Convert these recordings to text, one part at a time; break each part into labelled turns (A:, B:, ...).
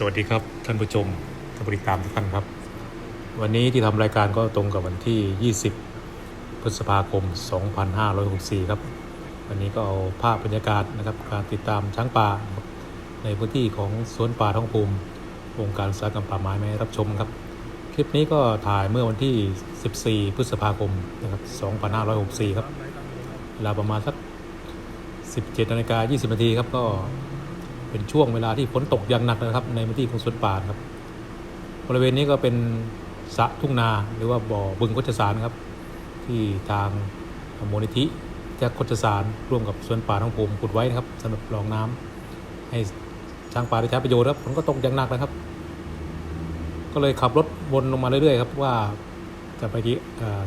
A: สวัสดีครับท่านผู้ชมท่านผู้ติดตามทุกท่านครับ วันนี้ที่ทำรายการก็ตรงกับวันที่ 20 พฤษภาคม 2564 ครับ วันนี้ก็เอาภาพบรรยากาศนะครับการติดตามช้างป่าในพื้นที่ของสวนป่าท้องภูมิองค์การสาหกรรมป่าไม้มารับชมครับ คลิปนี้ก็ถ่ายเมื่อวันที่ 14 พฤษภาคมนะครับ 2564 ครับเวลาประมาณสัก 17นาฬิกา20นาทีครับก็ เป็นช่วงเวลาที่ฝนตกอย่างหนักนะครับ ในพื้นที่ของสวนป่านครับ บริเวณนี้ก็เป็นสะทุ่งนาหรือว่าบ่อบึงโคชสารครับ ที่ทางมูลนิธิแจากโคชสารร่วมกับสวนป่าท้องภูมิขุดไว้นะครับสำหรับรองน้ำให้ช้างป่าได้ใช้ประโยชน์ครับฝนก็ตกอย่างหนักนะครับ ก็เลยขับรถวนลงมาเรื่อยๆครับว่าจะไปที่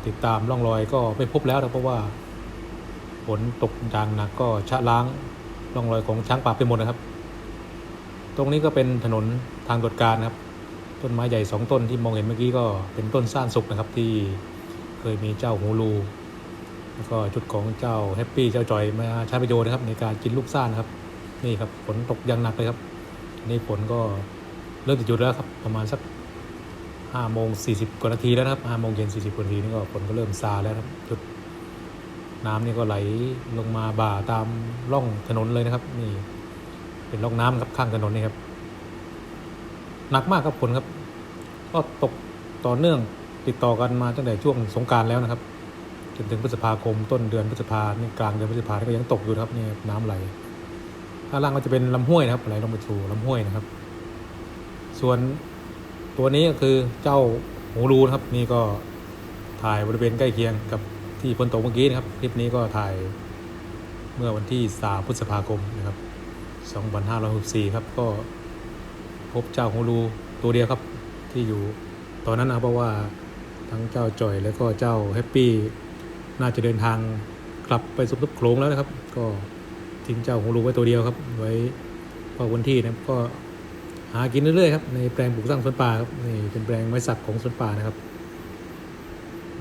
A: ติดตามร่องรอยก็ไม่พบแล้วนะเพราะว่าฝนตกอย่างหนักก็ชะล้างร่องรอยของช้างป่าไปหมดนะครับ ตรงนี้ก็เป็นถนนทางตรวจการนะครับ ต้นไม้ใหญ่สองต้นที่มองเห็นเมื่อกี้ก็เป็นต้นซ่านสุกนะครับที่เคยมีเจ้าหูรูแล้วก็จุดของเจ้าแฮปปี้เจ้าจอยมาใช้ประโยชน์นะครับ ในการกินลูกซ่านนะครับ นี่ครับฝนตกอยังหนักเลยครับ นี่ฝนก็เริ่มจะหยุดแล้วครับ ประมาณสักห้าโมงสี่สิบกว่านาทีแล้วครับห้าโมงเย็นสี่สิบกว่านาทีนี่ก็ฝนก็เริ่มซาแล้วครับจุดน้ำนี่ก็ไหลลงมาบ่าตามร่องถนนเลยนะครับ นี่ เป็นร่องน้ำครับข้างถนนนี่ครับหนักมากครับฝนครับ ก็ตกต่อเนื่องติดต่อกันมาตั้งแต่ช่วงสงการแล้วนะครับ จนถึงพฤษภาคมต้นเดือนพฤษภานี่กลางเดือนพฤษภานี่ก็ยังตกอยู่ครับนี่น้ำไหลข้างล่างก็จะเป็นลำห้วยนะครับไหลลงไปสู่ลำห้วยนะครับ ส่วนตัวนี้ก็คือเจ้าหูรูนะครับ นี่ก็ถ่ายบริเวณใกล้เคียงกับที่ฝนตกเมื่อกี้นะครับ คลิปนี้ก็ถ่ายเมื่อวันที่ 3 พฤษภาคมนะครับ 2564 ครับ ก็พบเจ้าฮูรูตัวเดียวครับที่อยู่ตอนนั้นนะครับเพราะว่าทั้งเจ้าจ่อยแล้วก็เจ้าแฮปปี้น่าจะเดินทางกลับไปสุบโขลงแล้วนะครับ ก็ทิ้งเจ้าฮูรูไว้ตัวเดียวครับ ไว้เฝ้าพื้นที่นะครับก็หากินเรื่อยๆครับในแปลงปลูกสร้างสวนป่าครับนี่เป็นแปลงไม้สักของสวนป่านะครับ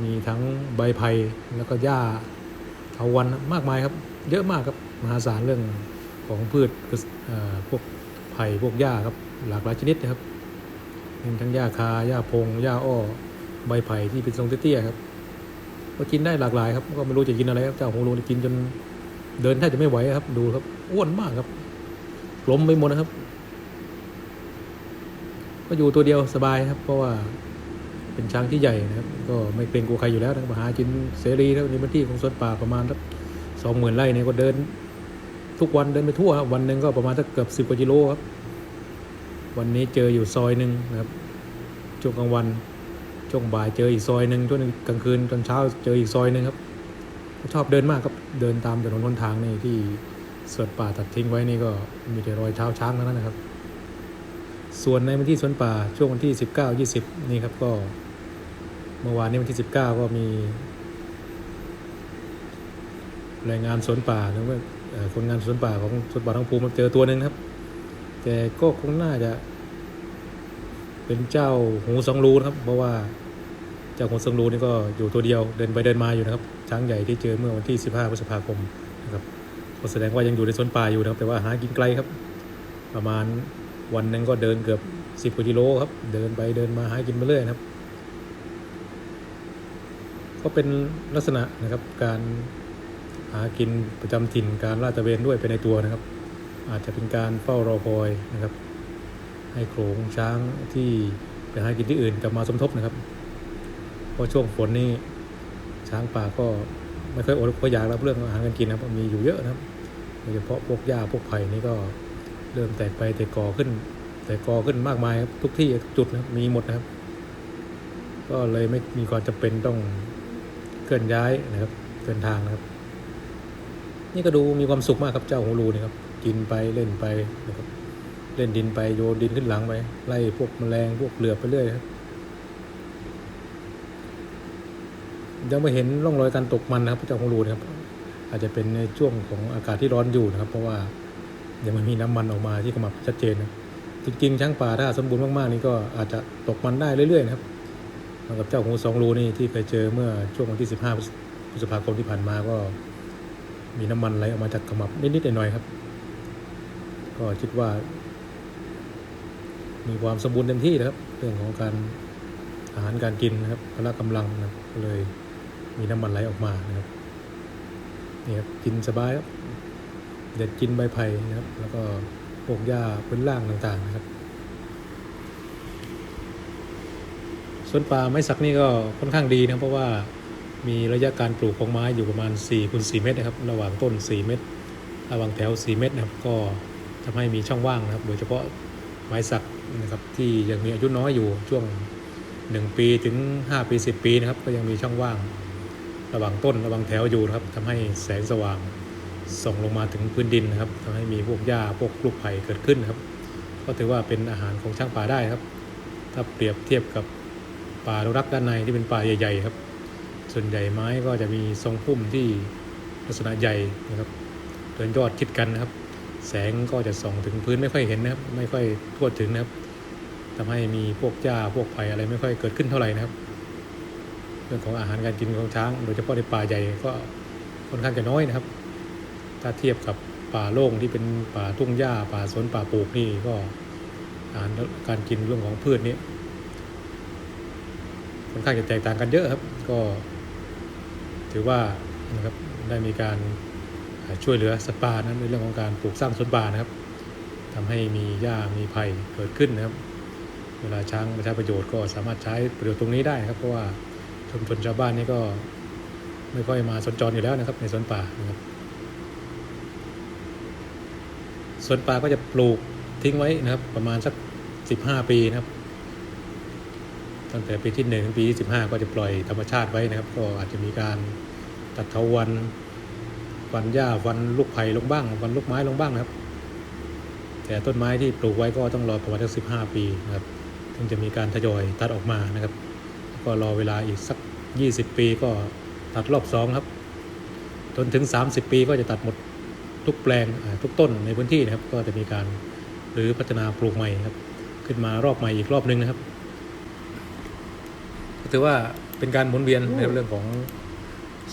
A: มีทั้งใบไผ่แล้วก็หญ้าเถาวันมากมายครับ เยอะมากครับมหาศาลเรื่อง ของพืชคือพวกไผ่พวกหญ้าครับหลากหลายชนิดนะครับมีทั้งหญ้าคาหญ้าพงหญ้าอ้อใบไผ่ที่เป็นทรงเตี้ยๆครับก็กินได้หลากหลายครับก็ไม่รู้จะกินอะไรครับเจ้าของรูนกินจนเดินแทบจะไม่ไหวครับ ดูครับอ้วนมากครับล้มไปหมดนะครับ ก็อยู่ตัวเดียวสบายครับ เพราะว่าเป็นช้างที่ใหญ่นะครับ ก็ไม่เกรงกลัวใครอยู่แล้วนะมาหากินเสรีแล้วในพื้นที่ของสวนป่าประมาณสักสองหมื่นไร่เนี่ยก็เดิน ทุกวันเดินไปทั่วครับวันหนึ่งก็ประมาณสักเกือบสิบกว่ากิโลครับ วันนี้เจออยู่ซอยหนึ่งนะครับช่วงกลางวันช่วงบ่ายเจออีกซอยหนึ่งช่วงกลางคืนตอนเช้าเจออีกซอยหนึ่งครับชอบเดินมากครับเดินตามถนนหนทางนี่ที่สวนป่าตัดทิ้งไว้นี่ก็มีแต่รอยเท้าช้างเท่านั้นนะครับ ส่วนในวันที่สวนป่าช่วงวันที่สิบเก้ายี่สิบนี่ครับก็ เมื่อวานนี้วันที่สิบเก้าก็มีแรงงานสวนป่าหรือว่าเอ่อ คนงานสวนป่าของสวนป่าท้องภูมิมาเจอตัวหนึ่งครับ แต่ก็คงน่าจะ เป็นเจ้าหูสองรูนะครับ เพราะว่าเจ้าหูสองรูนี่ก็อยู่ตัวเดียวเดินไปเดินมาอยู่นะครับ ช้างใหญ่ที่เจอเมื่อวันที่ 15พฤษภาคมนะครับก็แสดงว่ายังอยู่ในสวนป่าอยู่นะครับ แต่ว่าหากินไกลครับ ประมาณวันนึงก็เดินเกือบ 10กิโลครับ เดินไปเดินมาหากินไปเรื่อยนะครับ ก็เป็นลักษณะนะครับการ หากินประจำถิ่นการลาดตระเวนด้วยไปในตัวนะครับ อาจจะเป็นการเฝ้ารอคอยนะครับ ให้โขลงช้างที่ไปหากินที่อื่นกลับมาสมทบนะครับเพราะช่วงฝนนี่ช้างป่าก็ไม่เคยอดก็อยากรับเรื่องอาหารการกินนะครับมีอยู่เยอะนะครับโดยเฉพาะพวกหญ้าพวกไผ่นี่ก็เริ่มแตกไปแตกกอขึ้น แตกกอขึ้นมากมายครับทุกที่ทุกจุดนะมีหมดนะครับ ก็เลยไม่มีความจำเป็นต้องเคลื่อนย้ายนะครับเดินทางนะครับ นี่ก็ดูมีความสุขมากครับเจ้าหูรูนี่ครับ กินไปเล่นไปนะครับ เล่นดินไปโยนดินขึ้นหลังไปไล่พวกแมลงพวกเหลือบไปเรื่อยครับยังไม่เห็นร่องรอยการตกมันนะครับเจ้าหูรูนะครับ อาจจะเป็นในช่วงของอากาศที่ร้อนอยู่นะครับ เพราะว่ายังไม่มีน้ำมันออกมาที่ขมับชัดเจนนะจริงๆช้างป่าถ้าสมบูรณ์มากๆนี่ก็อาจจะตกมันได้เรื่อยๆนะครับเหมือนกับเจ้าหูสองรูนี่ที่เคยเจอเมื่อช่วงวันที่ 15พฤษภาคมที่ผ่านมาก็ มีน้ำมันไหลออกมาจากขมับนิดๆหน่อยๆครับ ก็คิดว่า มีความสมบูรณ์เต็มที่นะครับ เรื่องของการอาหารการกินนะครับพละกำลังนะก็เลยมีน้ำมันไหลออกมานะครับนี่ครับกินสบายครับเด็ดกินใบไผ่นะครับ แล้วก็พวกหญ้าพื้นล่างต่างๆนะครับสวนป่าไม้สักนี่ก็ค่อนข้างดีนะเพราะว่า มีระยะการปลูกของไม้อยู่ประมาณ4คูณ4เมตรนะครับ ระหว่างต้น 4 เมตร ระหว่างแถว 4 เมตรนะครับ ก็ทำให้มีช่องว่างนะครับ โดยเฉพาะไม้สักนะครับที่ยังมีอายุน้อยอยู่ช่วง 1 ปีถึง 5 ปี 10 ปีนะครับ ก็ยังมีช่องว่าง ระหว่างต้นระหว่างแถวอยู่นะครับทำให้แสงสว่างส่องลงมาถึงพื้นดินนะครับทำให้มีพวกหญ้าพวกลูกไผ่เกิดขึ้นนะครับ ก็ถือว่าเป็นอาหารของช้างป่าได้ครับ ถ้าเปรียบเทียบกับป่าอนุรักษ์ด้านในที่เป็นป่าใหญ่ๆครับ ส่วนใหญ่ไม้ก็จะมีทรงพุ่มที่ลักษณะใหญ่นะครับเดินยอดชิดกันนะครับ แสงก็จะส่องถึงพื้นไม่ค่อยเห็นนะครับ ไม่ค่อยทั่วถึงนะครับทำให้มีพวกหญ้าพวกไผ่อะไรไม่ค่อยเกิดขึ้นเท่าไหร่นะครับ เรื่องของอาหารการกินของช้าง โดยเฉพาะในป่าใหญ่ก็ค่อนข้างจะน้อยนะครับ ถ้าเทียบกับป่าโล่งที่เป็นป่าทุ่งหญ้าป่าสวนป่าปลูกนี่ก็อาหารการกินเรื่องของพืชนี่ค่อนข้างจะแตกต่างกันเยอะครับ ก็ ถือว่านะครับได้มีการช่วยเหลือสัตว์ป่านั้นในเรื่องของการปลูกสร้างสวนป่านะครับทำให้มีหญ้ามีไผ่เกิดขึ้นนะครับ เวลาช้างมาใช้ประโยชน์ก็สามารถใช้ประโยชน์ตรงนี้ได้นะครับ เพราะว่าชุมชนชาวบ้านนี่ก็ไม่ค่อยมาสนจรอยู่แล้วนะครับ ในสวนป่านะครับสวนป่าก็จะปลูกทิ้งไว้นะครับ ประมาณสัก 15 ปีนะครับ ตั้งแต่ปีที่1ถึงปีที่ 15 ก็จะปล่อยธรรมชาติไว้นะครับ ก็อาจจะมีการตัดเถาวันวันหญ้าวันลูกไผ่ลงบ้างวันลูกไม้ลงบ้างนะครับ แต่ต้นไม้ที่ปลูกไว้ก็ต้องรอประมาณสัก15ปีนะครับถึงจะมีการทยอยตัดออกมานะครับ ก็รอเวลาอีกสัก 20 ปีก็ตัดรอบสองครับ จนถึง 30 ปีก็จะตัดหมดทุกแปลงทุกต้นในพื้นที่นะครับ ก็จะมีการหรือพัฒนาปลูกใหม่ครับ ขึ้นมารอบใหม่อีกรอบหนึงนะครับ ถือว่าเป็นการหมุนเวียนในเรื่องของ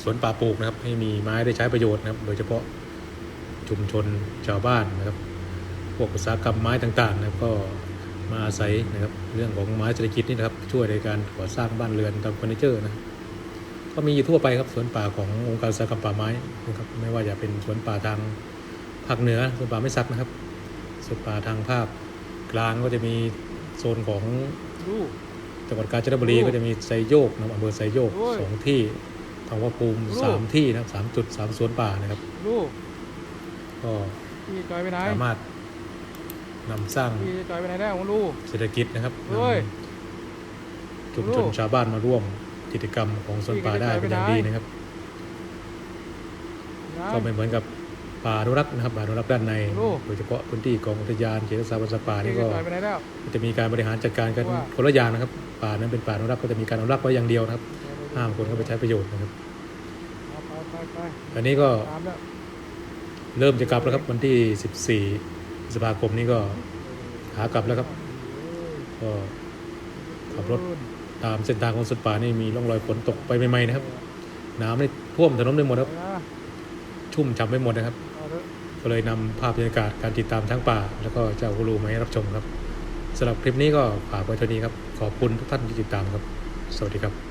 A: สวนป่าปลูกนะครับ ให้มีไม้ได้ใช้ประโยชน์นะครับ โดยเฉพาะชุมชนชาวบ้านนะครับพวกอุตสาหกรรมไม้ต่างๆนะครับก็มาอาศัยนะครับ เรื่องของไม้เศรษฐกิจนี่นะครับ ช่วยในการก่อสร้างบ้านเรือนทำเฟอร์นิเจอร์นะก็มีอยู่ทั่วไปครับสวนป่าขององค์การอุตสาหกรรมป่าไม้นะครับไม่ว่าจะเป็นสวนป่าทางภาคเหนือสวนป่าไม้สักนะครับสวนป่าทางภาคกลางก็จะมีโซนของ จังหวัดกาญจนบุรี
B: โอ้
A: ก็จะมีไซโยกนะครับอำเภอไซโยก
B: โอ้ย
A: สองที่ทองว่าภูมิ
B: โอ้
A: สามที่นะครับสามจุดสามสวนป่านะครับ
B: ลูก
A: ก็
B: พี่จอยไปไหน
A: สามารถนำสร้าง
B: พี่จอยไปไหนได้ของลูก
A: เศรษฐกิจนะครับ
B: โอ้ย
A: นำชุมชนชาวบ้านมาร่วมกิจกรรมของสวนป่าได้เป็นอย่างดีนะครับ ก็ไม่เหมือนกับ ป่าอนุรักษ์นะครับป่าอนุรักษ์ด้านใน
B: โอ้
A: โดยเฉพาะพื้นที่กองอุทยานเขตรักษาพันธุ์สัตว์ป่า
B: พี่
A: นี่ก็
B: จอยไปไหนแล้ว
A: จะมีการบริหารจัดการกัน
B: ว่า
A: คนละอย่างนะครับ ป่านั้นเป็นป่าอนุรักษ์ก็จะมีการอนุรักษ์ไว้อย่างเดียวนะครับห้ามคนเข้าไปใช้ประโยชน์นะครับ
B: เอาไปไปไป
A: อันนี้ก็
B: ตามแล้ว
A: เริ่มจะกลับแล้วครับวันที่ 14พฤษภาคมนี้ก็หากลับแล้วครับก็ขับรถตามเส้นทางของสวนป่านี่มีร่องรอยฝนตกไปใหม่ๆนะครับ น้ำนี่ท่วมถนนไปหมดครับ
B: เอานะ
A: ชุ่มฉ่ำไปหมดนะครับ
B: เอาเถอะ
A: ก็เลยนำภาพบรรยากาศการติดตามทั้งป่า แล้วก็เจ้าฮูลูมาให้รับชมครับสำหรับคลิปนี้ก็ฝากไว้เท่านี้ครับ ขอบคุณทุกท่านที่ติดตามครับ สวัสดีครับ